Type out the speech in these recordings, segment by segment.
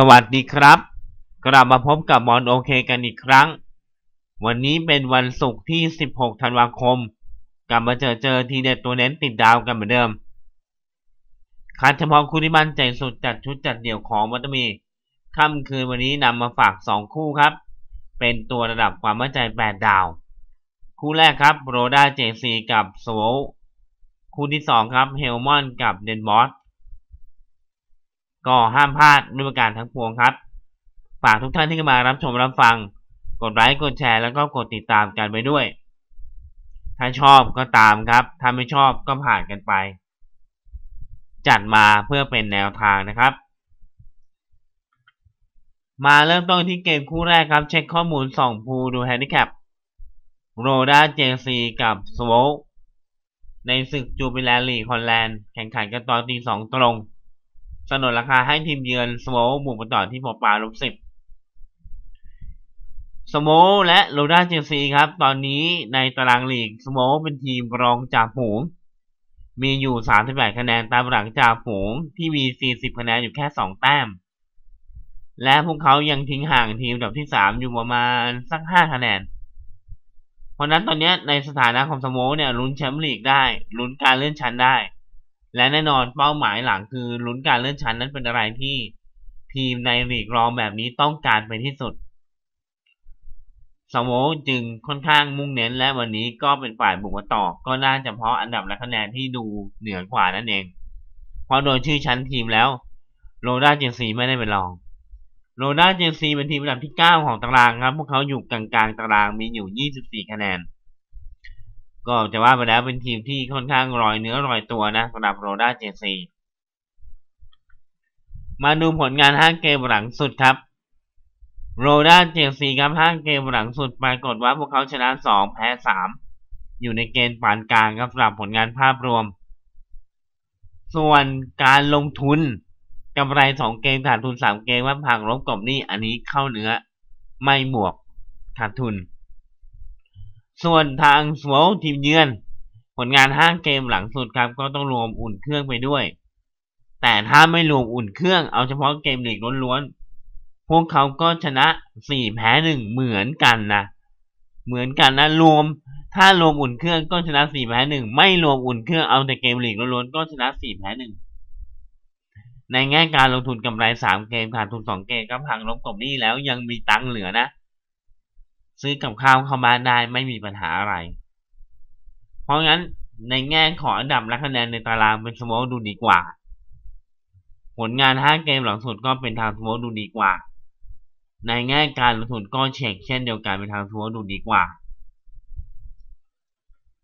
สวัสดีครับ กลับมาพบกับบอลโอเคกันอีกครั้ง วันนี้เป็นวันศุกร์ที่ 16 ธันวาคม กลับมาเจอเจอทีเด็ดตัวเน้นติดดาวกันเหมือนเดิม คัดเฉพาะคู่ที่มั่นใจสุดจัดชุดจัดเดี่ยวของมัตมี ค่ำคืนวันนี้นำมาฝาก 2 คู่ครับ เป็นตัวระดับความมั่นใจ 8 ดาว คู่แรกครับโรด้าเจซีกับโซลคู่ที่ 2 ครับเฮลมอนกับเดนบอส ก็ห้ามพลาดด้วยประการทั้งปวงครับ ฝากทุกท่านที่เข้ามารับชมรับฟัง กดไลค์กดแชร์แล้วก็กดติดตามกันไปด้วย ถ้าชอบก็ตามครับ ถ้าไม่ชอบก็ผ่านกันไป จัดมาเพื่อเป็นแนวทางนะครับ มาเริ่มต้นที่เกมคู่แรกครับ เช็คข้อมูลสองภูดูแฮนดิแคปโรด้าเจซีกับสโวในศึกจูบิแลลีคอนแลนด์แข่งขันกันตอนตีสองตรง สนนราคาให้ทีมเยือนสโมบุกมาต่อที่ปอปาลบสิบสโมและโรด้าเจซีครับ ตอนนี้ในตารางลีกสโมเป็นทีมรองจากฝูงมีอยู่ 38 คะแนนตามหลังจากฝูงที่มี 40 คะแนนอยู่แค่ 2 แต้ม และพวกเขายังทิ้งห่างทีมดับที่ 3 อยู่ประมาณสัก 5 คะแนน เพราะนั้นตอนนี้ในสถานะของสโมเนี่ยลุ้นแชมป์ลีกได้ลุ้นการเลื่อนชั้นได้ และแน่นอนเป้าหมายหลังคือลุ้นการเลื่อนชั้นนั้นเป็นอะไรที่ทีมในลีกรองแบบนี้ต้องการเป็นที่สุดสโมจึงค่อนข้างมุ่งเน้นและวันนี้ก็เป็นฝ่ายบุกมาต่อ ก็น่าจะเพราะอันดับและคะแนนที่ดูเหนือกว่านั่นเอง เพราะโดยชื่อชั้นทีมแล้วโรด้าเจนซีไม่ได้เป็นรอง โรด้าเจนซีเป็นทีมอันดับที่ 9 ของตารางครับ พวกเขาอยู่กลางๆตารางมีอยู่ 24 คะแนน ก็จะว่าไปแล้วเป็นทีมที่ค่อนข้างรอยเนื้อรอยตัวนะสำหรับโรด้าเจซีมาดูผลงานห้างเกมหลังสุดครับโรด้าเจซีครับห้างเกมหลังสุดปรากฏว่าพวกเขาชนะ 2 แพ้ 3 อยู่ในเกณฑ์ปานกลางครับสำหรับผลงานภาพรวม ส่วนการลงทุนกำไร 2 เกมขาดทุน 3 เกมว่าพังลบกบนี่อันนี้เข้าเนื้อไม่บวกขาดทุน ส่วนทางสโวลทีมเยือน ผลงานห้างเกมหลังสุดครับ ก็ต้องรวมอุ่นเครื่องไปด้วย แต่ถ้าไม่รวมอุ่นเครื่องเอาเฉพาะเกมลีกล้วนๆพวกเขาก็ชนะสี่แพ้หนึ่งเหมือนกันนะเหมือนกันนะรวม ถ้ารวมอุ่นเครื่องก็ชนะสี่แพ้หนึ่งไม่รวมอุ่นเครื่องเอาแต่เกมลีกล้วนๆก็ชนะสี่แพ้หนึ่งในแง่การลงทุนกำไรสามเกมขาดทุนสองเกมก็พังลบกบนี้แล้วยังมีตังค์เหลือนะ ซื้อกับข้าวเข้าบ้านได้ไม่มีปัญหาอะไร เพราะงั้นในแง่ของอันดับและคะแนนในตารางเป็นสโมอดูดีกว่า ผลงาน 5 เกมหลังสุดก็เป็นทางสโมอดูดีกว่า ในแง่การลงทุนก็เช็คเช่นเดียวกันเป็นทางสโมอดูดีกว่า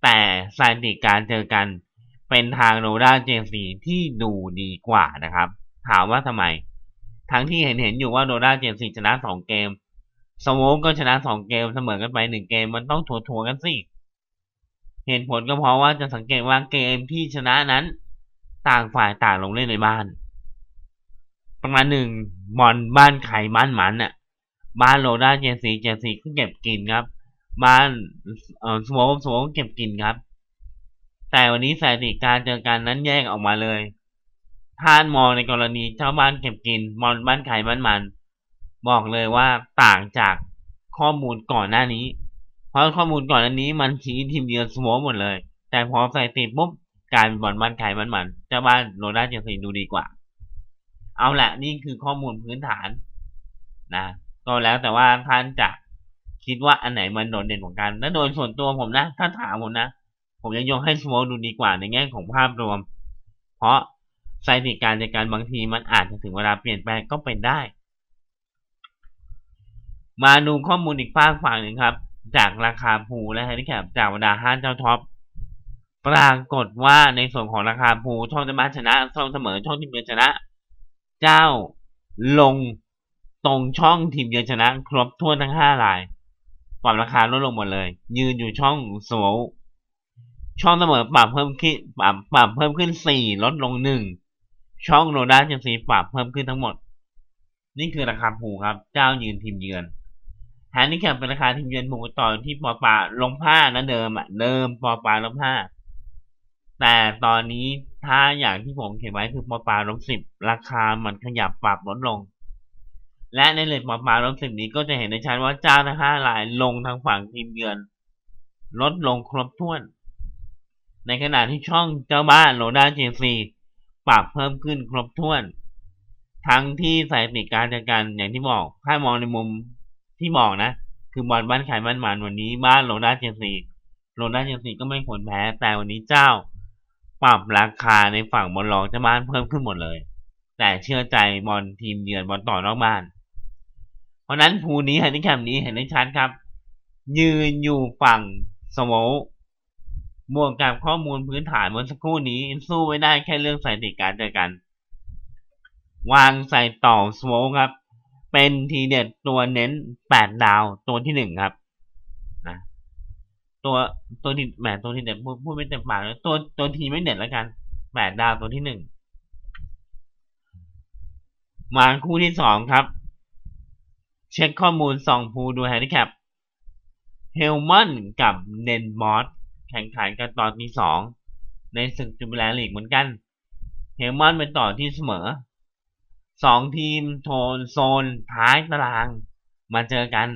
แต่สถิติการเจอกันเป็นทางโรด้าเจซีที่ดูดีกว่านะครับ ถามว่าทำไม ทั้งที่เห็นเห็นอยู่ว่าโรด้าเจซีชนะ 2 เกม สโมก็ชนะสองเกมเสมอกันไปหนึ่งเกมมันต้องถัวถัวกันสิเหตุผลก็เพราะว่าจะสังเกตว่าเกมที่ชนะนั้น ต่างฝ่ายต่างลงเล่นในบ้าน ประมาณหนึ่งบอลบ้านไข่บ้านหมันน่ะ บ้านโรด้าเจนซีเจนซีก็เก็บกินครับ บ้านเอ่อสโมกสโมกเก็บกินครับ แต่วันนี้สถิติการเจอกันนั้นแยกออกมาเลยท่านมองในกรณีเจ้าบ้านเก็บกินบอลบ้านไข่บ้านหมัน บอกเลยว่าต่างจากข้อมูลก่อนหน้านี้ เพราะข้อมูลก่อนหน้านี้มันชี้ทีมเยือนสโมหมดเลย แต่พอใส่ติดปุ๊บการบอลมันไข่มันมันเจ้าบ้านโรด้าเจสีดูดีกว่า เอาละนี่คือข้อมูลพื้นฐานนะก็แล้วแต่ว่าท่านจะคิดว่าอันไหนมันโดดเด่นกว่ากัน และโดยส่วนตัวผมนะ ถ้าถามผมนะ ผมยังยกให้สโมดูดีกว่าในแง่ของภาพรวม เพราะสถิติการในการบางทีมันอาจจะถึงเวลาเปลี่ยนแปลงก็เป็นได้ มาดูข้อมูลอีกฝากฝั่งหนึ่งครับ จากราคาภูและแฮนดิแคปจากบรรดาห้าเจ้าท็อปปรากฏว่าในส่วนของราคาภูช่องจะมาชนะช่องเสมอช่องทีมเยือนชนะ เจ้าลงตรงช่องทีมเยือนชนะ ครบทั่วทั้งห้ารายปรับราคาลดลงหมดเลย ยืนอยู่ช่องโซลช่องเสมอปรับเพิ่มขึ้นปรับปรับเพิ่มขึ้นสี่ลดลงหนึ่งช่องโรด้าเจซีปรับเพิ่มขึ้นทั้งหมด นี่คือราคาภูครับ เจ้ายืนทีมเยือน แฮนดิแคปเป็นราคาทีมเยือนหมูต่อที่ปอปาลงผ้านะเดิมอะเดิมปอปาลงผ้า แต่ตอนนี้ถ้าอย่างที่ผมเขียนไว้คือปอปาลงสิบราคามันขยับปรับลดลง และในเลทหมอปารอบสิบนี้ก็จะเห็นในชัดว่าเจ้าทั้งห้ารายลงทางฝั่งทีมเยือน ลดลงครบถ้วน ในขณะที่ช่องเจ้าบ้านโรด้าเจซีปรับเพิ่มขึ้นครบถ้วน ทั้งที่สถิติการจัดการอย่างที่บอกถ้ามองในมุม ที่บอกนะ คือบอลบ้านขายบ้านหมานวันนี้บ้านโรด้าเจซีโรด้าเจซีก็ไม่ควรแพ้ แต่วันนี้เจ้า ปรับราคาในฝั่งบอลรองเจ้าบ้านเพิ่มขึ้นหมดเลย แต่เชื่อใจบอลทีมเยือนบอลต่อนอกบ้าน เพราะนั้นภูนี้เห็นในแคมนี้เห็นได้ชัดครับ ยืนอยู่ฝั่งสโมบวกกับข้อมูลพื้นฐานเมื่อสักครู่นี้สู้ไม่ได้แค่เรื่องสถิติการเจอกัน วางใส่ต่อสโมครับ เป็นทีเด็ดตัวเน้นแปดดาวตัวที่หนึ่งครับนะตัวตัวที่แหมตัวที่เด็ดพูดพูดไม่เต็มปากเลยตัวตัวทีไม่เด็ดแล้วกันแปดดาวตัวที่หนึ่งมาคู่ที่สองครับ เช็คข้อมูลสองภูดูแฮนดิแคปเฮลมอนกับเนนมอสแข่งขันกันตอนที่สองในศึกจูบิลลีกเหมือนกัน เฮลมอนเป็นต่อที่เสมอ สองทีมโทนโซนท้ายตาราง มาเจอกัน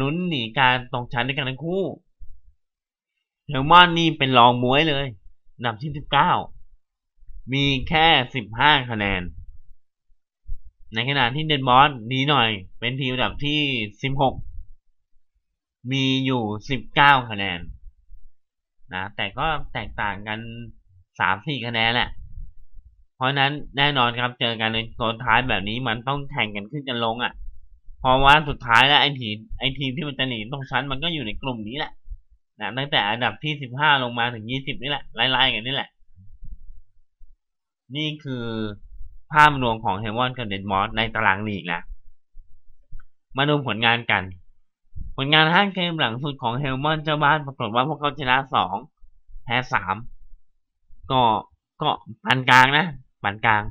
ลุ้นหนีการตกชั้นด้วยกันทั้งคู่เฮลมอนนี่เป็นรองมวยเลยอันดับที่สิบเก้ามีแค่สิบห้าคะแนน ในขณะที่เดนบอสดีหน่อย เป็นทีมอันดับที่สิบหกมีอยู่สิบเก้าคะแนนนะแต่ก็แตกต่างกันสามสี่คะแนนแหละ เพราะนั้นแน่นอนครับเจอกันในโซนท้ายแบบนี้มันต้องแข่งกันขึ้นกันลงอะ่ะ เพราะว่าสุดท้ายแล้วไอทีไอทีที่มันจะหนีตรงชั้นมันก็อยู่ในกลุ่มนี้แหละนะตั้งแต่อันดับที่สิบห้าลงมาถึงยี่สิบนี่แหละไล่ๆกันนี่แหละ นี่คือภาพรวมของเฮมอนกับเดนมอสในตารางลีกนะมาดูผลงานกัน ผลงานห้าเกมหลังสุดของเฮลมอนเจ้าบ้านปรากฏว่าพวกเขาชนะสองแพ้สามก็ก็ปานกลางนะ ปานกลาง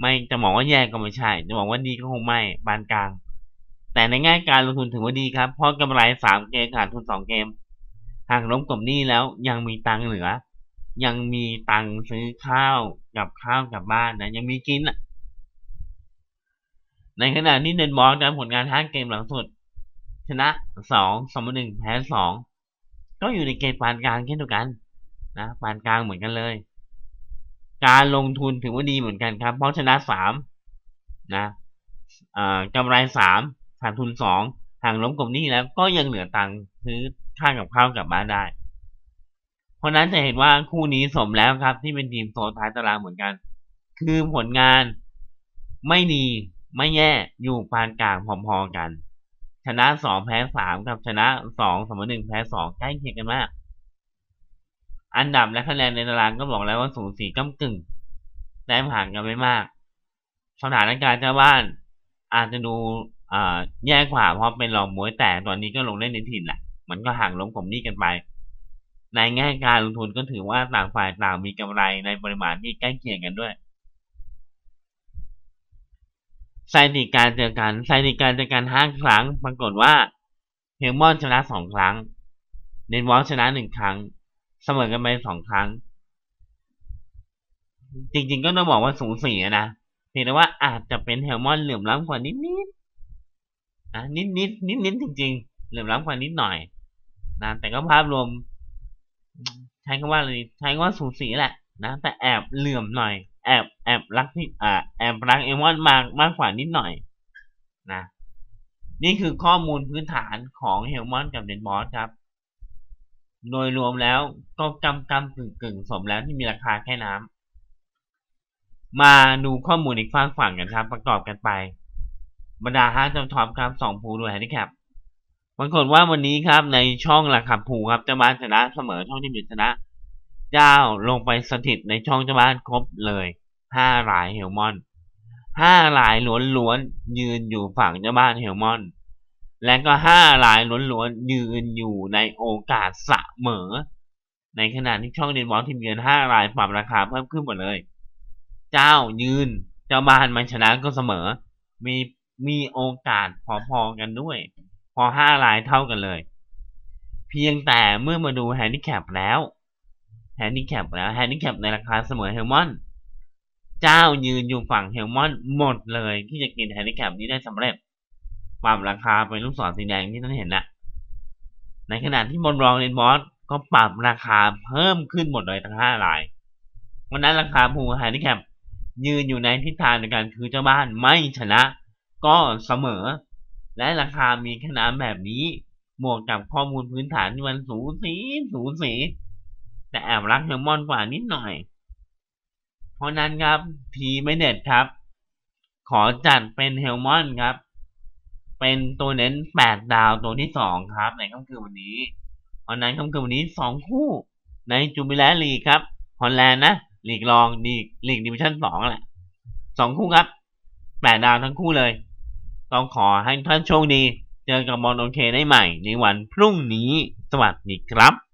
ไม่จะบอกว่าแย่ก็ไม่ใช่ จะบอกว่าดีก็คงไม่ปานกลาง แต่ในแง่การลงทุนถือว่าดีครับ เพราะกำไรสามเกมขาดทุนสองเกม หากล้มกบหนี้แล้วยังมีตังเหลือ ยังมีตังซื้อข้าวกับข้าวกับบ้านนะยังมีกินอะในขณะที่เดนบอลนะผลงานห้าเกมหลังสุด ชนะสองสมหนึ่งแพ้สองก็อยู่ในเกณฑ์ปานกลางเช่นเดียวกันนะปานกลางเหมือนกันเลย การลงทุนถือว่าดีเหมือนกันครับ เพราะชนะสามนะกำไรสามขาดทุนสองห่างล้มกลมนี้แล้วก็ยังเหลือตังค์ซื้อค่ากับข้าวกลับบ้านได้ เพราะนั้นจะเห็นว่าคู่นี้สมแล้วครับ ที่เป็นทีมโซนท้ายตารางเหมือนกัน คือผลงานไม่ดีไม่แย่อยู่ปานกลางพอๆกัน ชนะสองแพ้สามกับชนะสองเสมอหนึ่งแพ้สองใกล้เคียงกันมาก อันดับและคะแนนในตารางก็บอกแล้วว่าสูสีก้ากึ่งแต้มห่างกันไม่มากสถานการณ์เจ้าบ้าน อาจจะดูแย่กว่าเพราะเป็นรองมวยแต่ตอนนี้ก็ลงเล่นในถิ่นแหละมันก็ห่างล้มผมนี่กันไป ในแง่การลงทุนก็ถือว่าต่างฝ่ายต่างมีกำไรในปริมาณที่ใกล้เคียงกันด้วยสถิติการเจอกันสถิติการเจอกันห้าครั้ง ปรากฏว่าเฮลมอนชนะสองครั้งเนนวอลชนะหนึ่งครั้ง เสมอกันไปสองครั้ง จริง ๆ ก็ต้องบอกว่าสูสีนะเพียงแต่ว่าอาจจะเป็นเฮลมอนเหลื่อมล้ำกว่านิดนิดอะนิดนิดนิดนิดจริง ๆ เหลื่อมล้ำกว่านิดหน่อยนะแต่ก็ภาพรวม ใช้คำว่าอะไรใช้คำว่าสูสีแหละนะแต่แอบเหลื่อมหน่อย แอบแอบรักที่อ่าแอบรักเอมอนมากมากกว่านิดหน่อยนะนี่คือข้อมูลพื้นฐานของเฮลมอนกับเดนมอสครับ โดยรวมแล้วก็กำกำกึ่งกึ่งสมแล้วที่มีราคาแค่น้ำมาดูข้อมูลอีกฝั่งฝั่งกันครับ ประกอบกันไป บรรดาห้าจำทอปครับสองภูด้วยแฮนดิแคปปรากฏว่าวันนี้ครับในช่องราคาภูครับจะมาชนะเสมอช่องที่มีชนะ เจ้าลงไปสถิตในช่องเจ้าบ้านครบเลยห้ารายเฮลมอนห้ารายล้วนๆยืนอยู่ฝั่งเจ้าบ้านเฮลมอน และก็ห้ารายล้วนๆยืนอยู่ในโอกาสเสมอ ในขณะที่ช่องเดนบอลทีมเยือนห้ารายปรับราคาเพิ่มขึ้นหมดเลย เจ้ายืนเจ้าบ้านมันชนะก็เสมอ มีมีโอกาสพอๆกันด้วย พอห้ารายเท่ากันเลย เพียงแต่เมื่อมาดูแฮนดิแคปแล้วแฮนดิแคปแล้วแฮนดิแคปในราคาเสมอเฮลมอนเจ้ายืนอยู่ฝั่งเฮลมอนหมดเลยที่จะกินแฮนดิแคปนี้ได้สำเร็จ ปรับราคาเป็นลูกศรสีแดงที่ท่านเห็นนะในขณะที่บนรองเลนบอสก็ปรับราคาเพิ่มขึ้นหมดเลยทั้งห้าราย วันนั้นราคาภูแฮนดิแคปยืนอยู่ในทิศทางเดียวกันคือเจ้าบ้านไม่ชนะ ก็เสมอ และราคามีขนาดแบบนี้บวกกับข้อมูลพื้นฐานที่มันสูสีสูสีแต่แอบรักเฮลมอนกว่านิดหน่อย เพราะนั้นครับทีไม่เด็ดครับ ขอจัดเป็นเฮลมอนครับ เป็นตัวเน้น8ดาวตัวที่2ครับในค่ำคืนวันนี้เพราะนั้นค่ำคืนวันนี้2คู่ในจูบิแลลีครับฮอลแลนด์นะลีกรองลีกลีกดิวิชั่น2แหละสองคู่ครับ8ดาวทั้งคู่เลย ต้องขอให้ท่านโชคดี เจอกับบอลโอเคได้ใหม่ในวันพรุ่งนี้ สวัสดีครับ